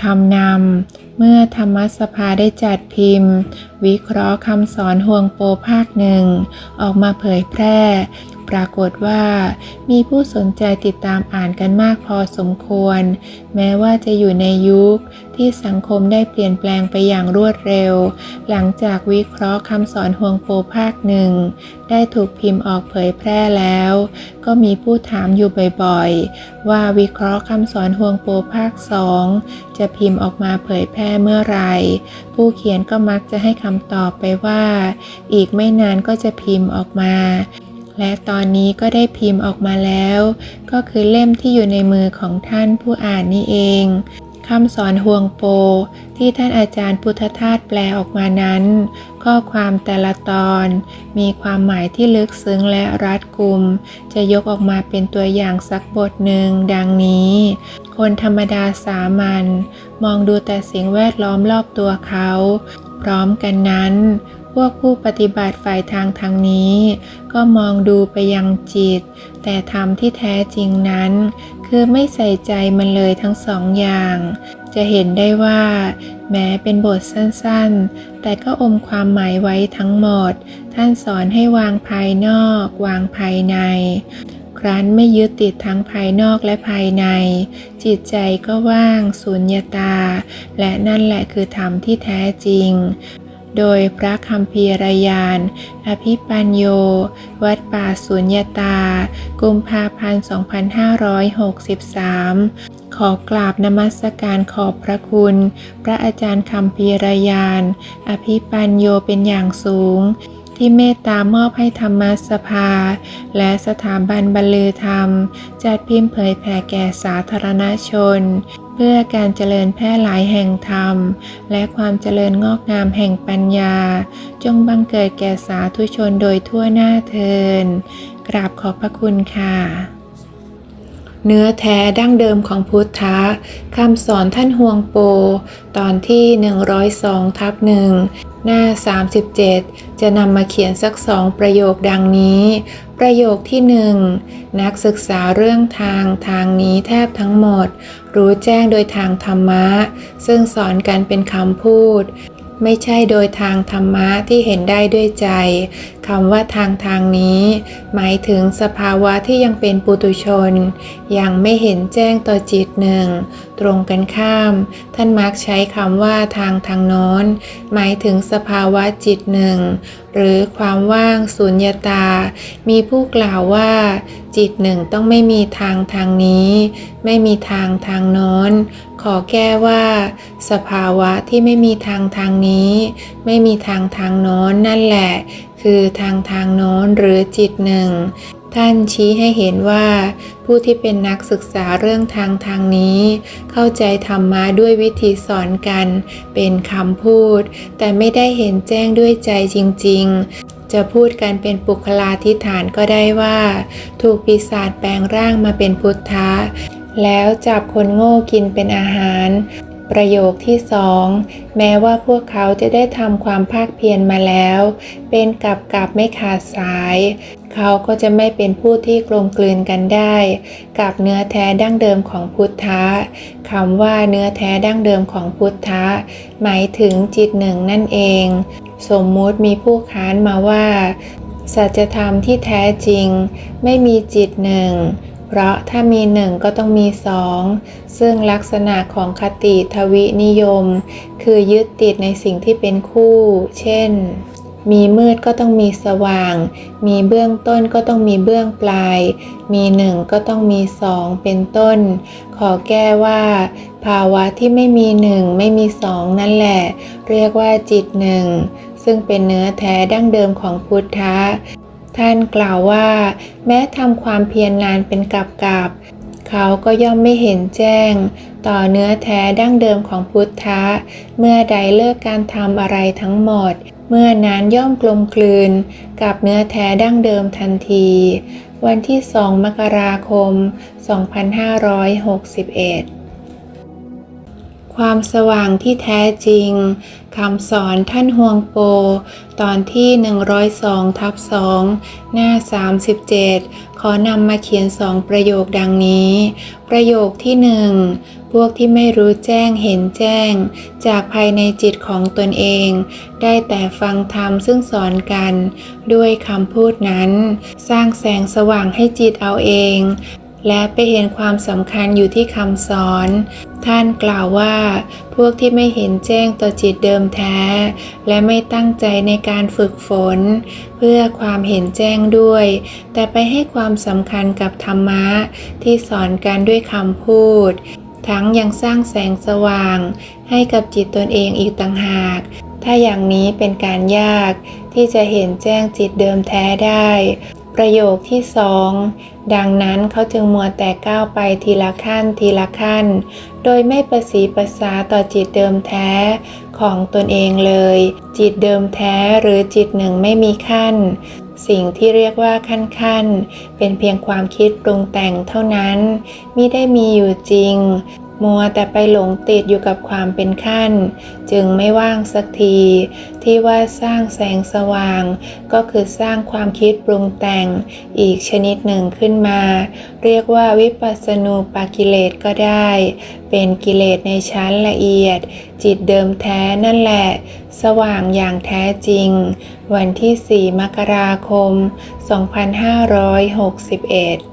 คำนำ เมื่อธรรมสภาได้จัดพิมพ์ วิเคราะห์คำสอนห่วงโปภาคหนึ่ง ออกมาเผยแพร่ ปรากฏว่า มีผู้สนใจติดตามอ่านกันมากพอสมควร แม้ว่าจะอยู่ในยุคที่สังคมได้เปลี่ยนแปลงไปอย่างรวดเร็ว หลังจากวิเคราะห์คำสอนห่วงโปภาคหนึ่ง ได้ถูกพิมพ์ออกเผยแพร่แล้ว ก็มีผู้ถามอยู่บ่อยๆ ว่าวิเคราะห์คำสอนห่วงโปภาคสองจะพิมพ์ออกมาเผยแพร่เมื่อไหร่ ผู้เขียนก็มักจะให้คำตอบไปว่า อีกไม่นานก็จะพิมพ์ออกมา และตอนนี้ก็ได้พิมพ์ออกมาแล้ว ก็คือเล่มที่อยู่ในมือของท่านผู้อ่านนี่เองคำสอนห่วงโป ที่ท่านอาจารย์พุทธทาสแปลออกมานั้น ข้อความแต่ละตอน มีความหมายที่ลึกซึ้งและรัดกุม จะยกออกมาเป็นตัวอย่างสักบทหนึ่งดังนี้ คนธรรมดาสามัญมองดูแต่สิ่งแวดล้อมรอบตัวเขา พร้อมกันนั้น พวกผู้ปฏิบัติฝ่ายทางทางนี้ ก็มองดูไปยังจิต แต่ธรรมที่แท้จริงนั้น คือไม่ใส่ใจมันเลยทั้งสองอย่าง จะเห็นได้ว่า แม้เป็นบทสั้นๆ แต่ก็อมความหมายไว้ทั้งหมด ท่านสอนให้วางภายนอก วางภายในครั้นไม่ยึดติดทั้งภายนอกและภายใน จิตใจก็ว่าง สุญญาตา และนั่นแหละคือธรรมที่แท้จริง โดยพระคำพีรยาน อภิปัญโย วัดป่าสุญญาตา กุมภาพันธ์ 2563 ขอกราบนมัสการขอบพระคุณ พระอาจารย์คำพีรยาน อภิปัญโยเป็นอย่างสูงที่เมตตามอบให้ธรรมสภา และสถาบันบรรลือธรรม จัดพิมพ์เผยแผ่แก่สาธารณชน พื่อการเจริญแพร่หลายแห่งธรรม และความเจริญงอกงามแห่งปัญญา จงบังเกิดแก่สาธุชนโดยทั่วหน้าเทิน กราบขอบพระคุณค่ะ เนื้อแท้ดั้งเดิมของพุทธะคำสอนท่านฮวงโป ตอนที่ 102ทับหนึ่งหน้า 37 จะนำมาเขียนสักสองประโยคดังนี้ ประโยคที่หนึ่งนักศึกษาเรื่องทางทางนี้แทบทั้งหมด รู้แจ้งโดยทางธรรมะ ซึ่งสอนกันเป็นคำพูด ไม่ใช่โดยทางธรรมะที่เห็นได้ด้วยใจคำว่าทางทางนี้ หมายถึงสภาวะที่ยังเป็นปุตุชน ยังไม่เห็นแจ้งต่อจิตหนึ่ง ตรงกันข้าม ท่านมักใช้คำว่าทางทางโน้น หมายถึงสภาวะจิตหนึ่ง หรือความว่างสุญญตา มีผู้กล่าวว่า จิตหนึ่งต้องไม่มีทางทางนี้ ไม่มีทางทางโน้น ขอแก้ว่า สภาวะที่ไม่มีทางทางนี้ ไม่มีทางทางโน้นนั่นแหละ คือทางทางโน้นหรือจิตหนึ่ง ท่านชี้ให้เห็นว่า ผู้ที่เป็นนักศึกษาเรื่องทางทางนี้ เข้าใจธรรมะด้วยวิธีสอนกัน เป็นคำพูด แต่ไม่ได้เห็นแจ้งด้วยใจจริง ๆจะพูดกันเป็นปุคลาธิฐานก็ได้ว่า ถูกปีศาจแปลงร่างมาเป็นพุทธะ แล้วจับคนโง่กินเป็นอาหาร ประโยคที่สองแม้ว่าพวกเขาจะได้ทำความภาคเพียรมาแล้ว เป็นกับกับไม่ขาดสาย เขาก็จะไม่เป็นผู้ที่กลมกลืนกันได้ กับเนื้อแท้ดั้งเดิมของพุทธะคำว่าเนื้อแท้ดั้งเดิมของพุทธะหมายถึงจิตหนึ่งนั่นเอง สมมุติมีผู้ค้านมาว่า สัจธรรมที่แท้จริง ไม่มีจิตหนึ่ง เพราะถ้ามีหนึ่งก็ต้องมีสองซึ่งลักษณะของคติทวินิยม คือยึดติดในสิ่งที่เป็นคู่ เช่น มีมืดก็ต้องมีสว่าง มีเบื้องต้นก็ต้องมีเบื้องปลาย มีหนึ่งก็ต้องมีสองเป็นต้น ขอแก้ว่า ภาวะที่ไม่มีหนึ่งไม่มีสองนั่นแหละ เรียกว่าจิตหนึ่งซึ่งเป็นเนื้อแท้ดั้งเดิมของพุทธะ ท่านกล่าวว่า แม้ทำความเพียรนานเป็นกับกับเขาก็ย่อมไม่เห็นแจ้ง ต่อเนื้อแท้ดั้งเดิมของพุทธะ เมื่อใดเลิกการทำอะไรทั้งหมด เมื่อนั้นย่อมกลมกลืน กับเนื้อแท้ดั้งเดิมทันที วันที่ 2 มกราคม 2561 ความสว่างที่แท้จริงคำสอนท่านฮวงโป ตอนที่ 102ทับ2หน้า 37 ขอนำมาเขียนสองประโยคดังนี้ ประโยคที่หนึ่งพวกที่ไม่รู้แจ้งเห็นแจ้ง จากภายในจิตของตนเอง ได้แต่ฟังธรรมซึ่งสอนกัน ด้วยคำพูดนั้น สร้างแสงสว่างให้จิตเอาเอง และไปเห็นความสำคัญอยู่ที่คำสอน ท่านกล่าวว่า พวกที่ไม่เห็นแจ้งต่อจิตเดิมแท้ และไม่ตั้งใจในการฝึกฝน เพื่อความเห็นแจ้งด้วย แต่ไปให้ความสำคัญกับธรรมะที่สอนกันด้วยคำพูด ทั้งยังสร้างแสงสว่าง ให้กับจิตตนเองอีกต่างหาก ถ้าอย่างนี้เป็นการยากที่จะเห็นแจ้งจิตเดิมแท้ได้ ประโยคที่สองดังนั้นเขาจึงมัวแต่ก้าวไปทีละขั้นทีละขั้น โดยไม่ประสีประสาต่อจิตเดิมแท้ของตนเองเลย จิตเดิมแท้หรือจิตหนึ่งไม่มีขั้น สิ่งที่เรียกว่าขั้นขั้นเป็นเพียงความคิดปรุงแต่งเท่านั้นมิได้มีอยู่จริง มัวแต่ไปหลงติดอยู่กับความเป็นขั้น จึงไม่ว่างสักที ที่ว่าสร้างแสงสว่าง ก็คือสร้างความคิดปรุงแต่งอีกชนิดหนึ่งขึ้นมา เรียกว่าวิปัสสนูปากิเลสก็ได้ เป็นกิเลสในชั้นละเอียด จิตเดิมแท้นั่นแหละ สว่างอย่างแท้จริง วันที่ 4 มกราคม 2561